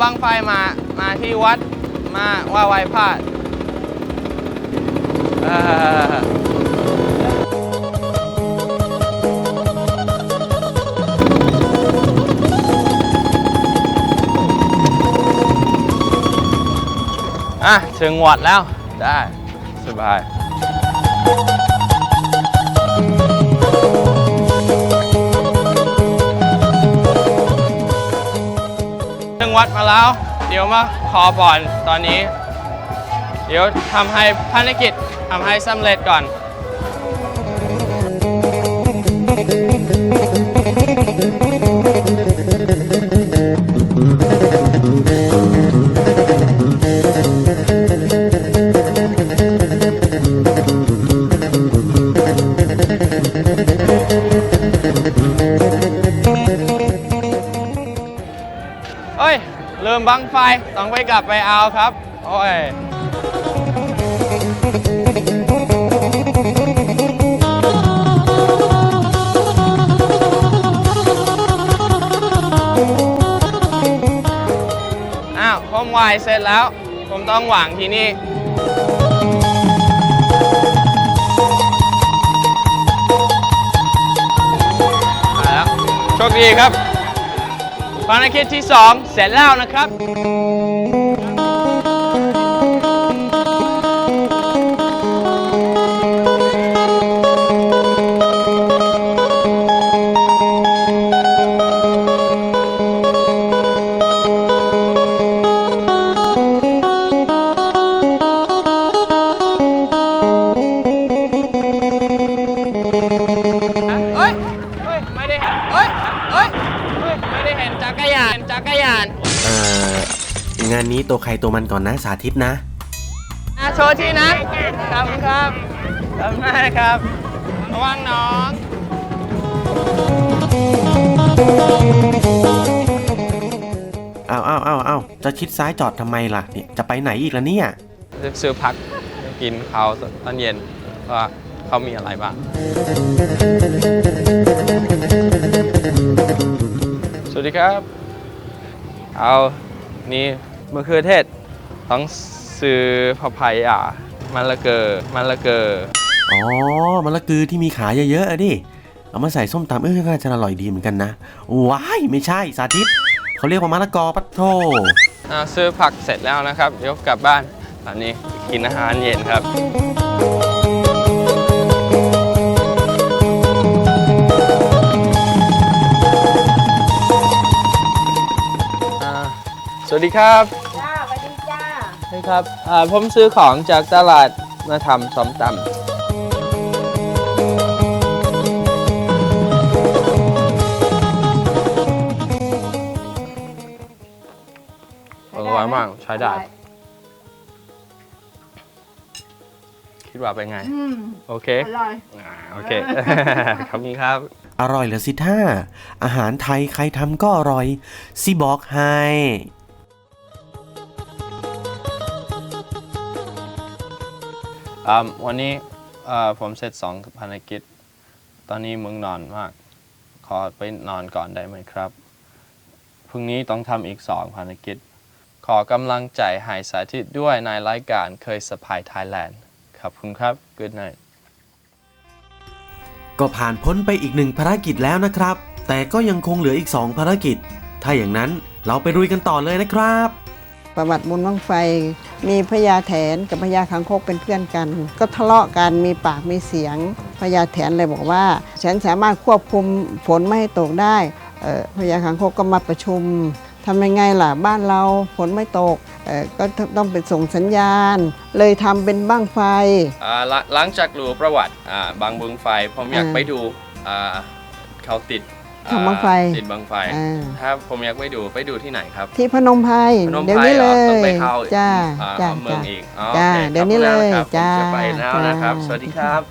บังไฟมา มาที่วัด มาว่าไว้พระเอ่ออะ ถึงวัดแล้ว ได้ สบาย วัดมาแล้ว เดี๋ยวมาขอปอนตอนนี้ เดี๋ยวทำให้ภารกิจทำให้สำเร็จก่อน ลืมบังไฟต้องไปกลับไปเอาครับ โอ้ยอ้าวผมวายเสร็จแล้ว ผมต้องหวางที่นี่มาแล้วโชคดีครับ ภารกิจที่ 2 เสร็จแล้วนะครับ ตัวใครตัวมันก่อนนะสาธิตนะอะโชว์ที่นะขอบคุณครับขอบคุณมากครับ ระวังน้องอ้าวอ้าวอ้าวอ้าวจะชิดซ้ายจอดทำไมล่ะเนี่ยจะไปไหนอีกล่ะเนี่ยจะซื้อพักกินเขาวตอนเย็นว่าเขามีอะไรบ้าง สวัสดีครับ เอา นี่ มะเขือเทศต้องซื้อพะพายามันละเกอมันละเกออ๋อมะละกือที่มีขาเยอะๆอะดิ เอามาใส่ส้มตำเออน่าจะอร่อยดีเหมือนกันนะ ว้าย ไม่ใช่สาธิต เขาเรียกว่ามะละกอปัทโทอ่าซื้อผักเสร็จแล้วนะครับเดี๋ยวกลับบ้านตอนนี้กินอาหารเย็นครับ อ่าสวัสดีครับจ้าสวัสดีจ้า ใช่ครับอ่าผมซื้อของจากตลาดมาทำส้มตำอร่อยมากใช้ได้ คิดว่าเป็นไงอืมโอเค อร่อยอ่าโอเค ขอบคุณครับ อร่อยเหรอสิท่า อาหารไทยใครทำก็อร่อยสิบอกให้ อ่าวันนี้อ่อผมเสร็จสองภารกิจ ตอนนี้มึงนอนมาก ขอไปนอนก่อนได้ไหมครับ พรุ่งนี้ต้องทำอีกสองภารกิจ ขอกำลังใจหายสาธิตด้วยในรายการเคยสปายไทยแลนด์ขอบคุณครับ Good night ก็ผ่านพ้นไปอีกหนึ่งภารกิจแล้วนะครับ แต่ก็ยังคงเหลืออีก 2 ภารกิจ ถ้าอย่างนั้นเราไปรุยกันต่อเลยนะครับ ประวัติบุญบังไฟ มีพญาแถนกับพญาคังคกเป็นเพื่อนกัน ก็ทะเลาะกันมีปากมีเสียงพญาแถนเลยบอกว่า ฉันสามารถควบคุมฝนไม่ให้ตกได้เอ่อพญาคังคกก็มาประชุมทำยังไงล่ะบ้านเราฝนไม่ตกเอ่อก็ต้องไปส่งสัญญาณ เลยทำเป็นบ้างไฟอ่าหลังหลังจากรู้ประวัติอ่าบางบึงไฟผมอยากอ่าไปดูอ่าเขาติด ทำบั้งไฟอ่าติดบังไฟ อ่า ถ้าผมอยากไปดูไปดูที่ไหนครับที่พนมไพรพนมเดี๋ยวไพรนี้เหเลรอต้องยไปเข้าจ้าอ่าจ้าเมืองจ้าอีกอ๋อจ้าโอคเดี๋ยวนี้ขอบคุณเลยครับผมจ้าจะไปแล้วนะครับ จ้า สวัสดีครับ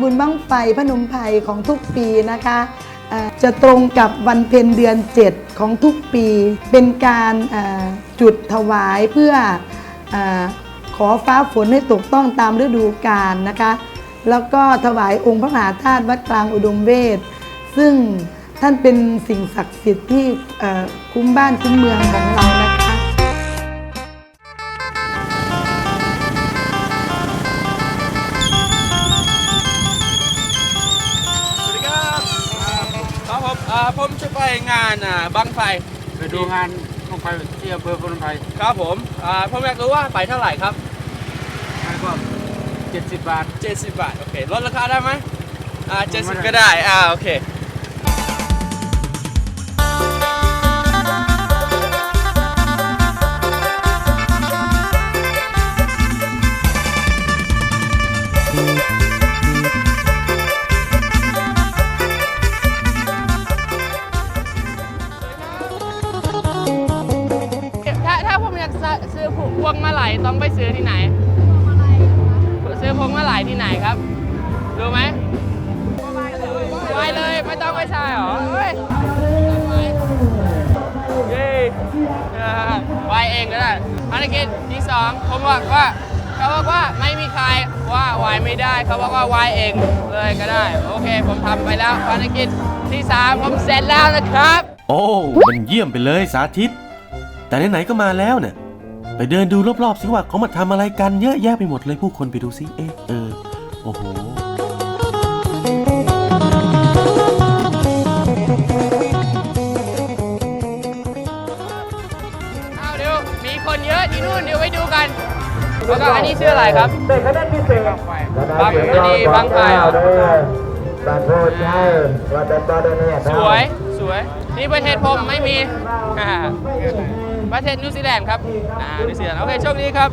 บุญบั้งไฟพนมไพรของทุกปีนะคะจะตรงกับวันเพ็ญเดือน 7 ของทุกปี เป็นการจุดถวายเพื่ออขอฟ้าฝนให้ตกต้องตามฤดูกาลนะคะ แล้วก็ถวายองค์พระมหาธาตุวัดกลางอุดมเวทซึ่งท่านเป็นสิ่งศักดิ์สิทธิ์ที่คุ้มบ้านคุ้มเมืองของเรา ไฟไปดูงานลงไปที่อำเภอพนมไพรครับผมอ่าผมอยากรู้ว่าไปเท่าไหร่ครับงานก็เจ็ดสิบบาท 70 บาท โอเค ลดราคาได้ไหมอ่าไม่ได้70 ก็ได้ อ่า โอเค ต้องไปใช่หรอเฮ้ยเย้อ่าไปเองก็ได้ภารกิจที่สองผมบอกว่าเขาบอกว่าไม่มีใครว่าวายไม่ได้เขาบอกว่าวายเองเลยก็ได้ โอเค ผมทำไปแล้วภารกิจที่สามผมเสร็จแล้วนะครับ โอ้มันเยี่ยมไปเลยสาธิต แต่ไหนๆก็มาแล้วเนี่ยไปเดินดูรอบๆสิว่าเขามาทำอะไรกันเยอะแยะไปหมดเลยผู้คนไปดูสิเอ๊ะเออโอ้โห แล้วก็อันนี้ชื่ออะไรครับบางอันนี้บางไฟเหรอสวยสวย นี่ประเทศผมไม่มีอ่าประเทศนิวซีแลนด์ครับอ่านิวซีแลนด์โอเคโชคดีครับ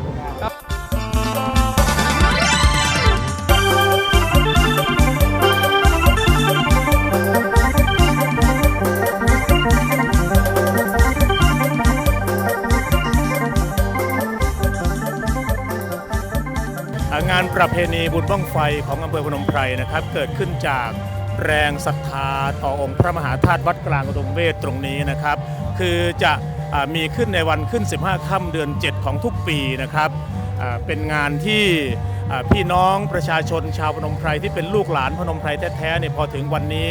ประเพณีบุญบ้างไฟของอำเภอพนมไพรนะครับ เกิดขึ้นจากแรงศรัทธาต่อองค์พระมหาธาตุวัดกลางอุดมเวทตรงนี้นะครับ คือจะมีขึ้นในวันขึ้น 15 ค่ำเดือน 7 ของทุกปีนะครับเป็นงานที่พี่น้องประชาชนชาวพนมไพรที่เป็นลูกหลานพนมไพรแท้ๆเนี่ยพอถึงวันนี้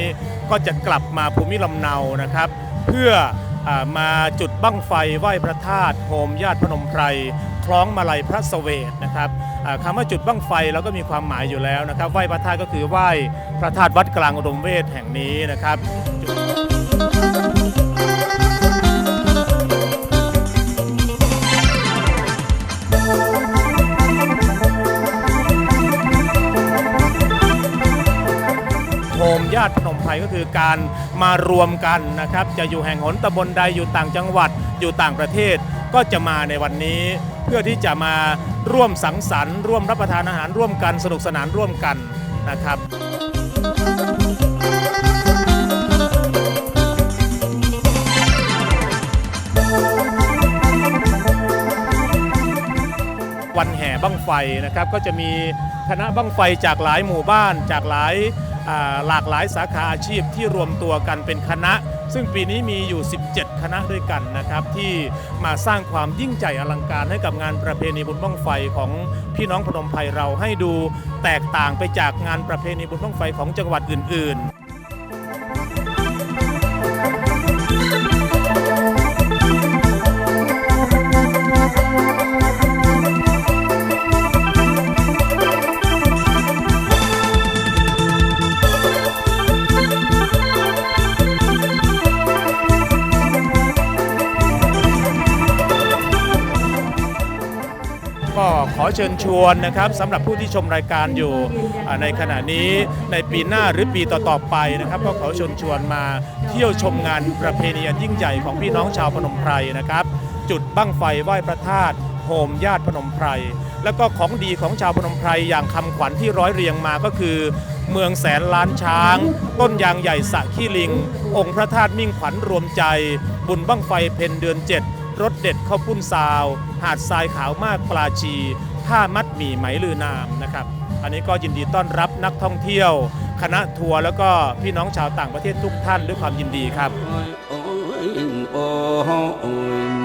ก็จะกลับมาภูมิลำเนานะครับ เพื่ออมาจุดบั้งไฟไหว้พระธาตุโฮมญาติพนมไพร คล้องมาลัยพระเสวทนะครับคำว่าจุดบั้งไฟเราก็มีความหมายอยู่แล้วนะครับไหว้พระธาตุก็คือไหว้พระธาตุวัดกลางอุดมเวทแห่งนี้นะครับโฮมญาติพนมไพรก็คือการมารวมกันนะครับ จะอยู่แห่งหนตำบลใดอยู่ต่างจังหวัดอยู่ต่างประเทศก็จะมาในวันนี้ เพื่อที่จะมาร่วมสังสรรค์ ร่วมรับประทานอาหารร่วมกันสนุกสนานร่วมกันนะครับวันแห่บั้งไฟนะครับก็จะมีคณะบั้งไฟจากหลายหมู่บ้าน จากหลายหลากหลายสาขาอาชีพที่รวมตัวกันเป็นคณะ ซึ่งปีนี้มีอยู่ 17 คณะด้วยกันนะครับ ที่มาสร้างความยิ่งใหญ่อลังการให้กับงานประเพณีบุญบ้องไฟของพี่น้องพนมไพรเราให้ดูแตกต่างไปจากงานประเพณีบุญบ้องไฟของจังหวัดอื่น ๆ เชิญชวนนะครับสำหรับผู้ที่ชมรายการอยู่ในขณะนี้ในปีหน้าหรือปีต่อๆไปนะครับ ก็ขอเชิญชวนมาเที่ยวชมงานประเพณีอันยิ่งใหญ่ของพี่น้องชาวพนมไพรนะครับ จุดบั้งไฟไหว้พระธาตุโฮมญาติพนมไพรแล้วก็ของดีของชาวพนมไพรอย่างคำขวัญที่ร้อยเรียงมาก็คือ เมืองแสนล้านช้าง ต้นยางใหญ่สะขี้ลิง องค์พระธาตุมิ่งขวัญรวมใจ บุญบั้งไฟเพนเดือนเจ็ดรสเด็ดข้าวปุ้นซาว หาดทรายขาวมากปลาชี ผ้ามัดหมี่ไหมลือนามนะครับ อันนี้ก็ยินดีต้อนรับนักท่องเที่ยว คณะทัวร์แล้วก็พี่น้องชาวต่างประเทศทุกท่านด้วยความยินดีครับ โอ้ยโอ้ยโอ้ย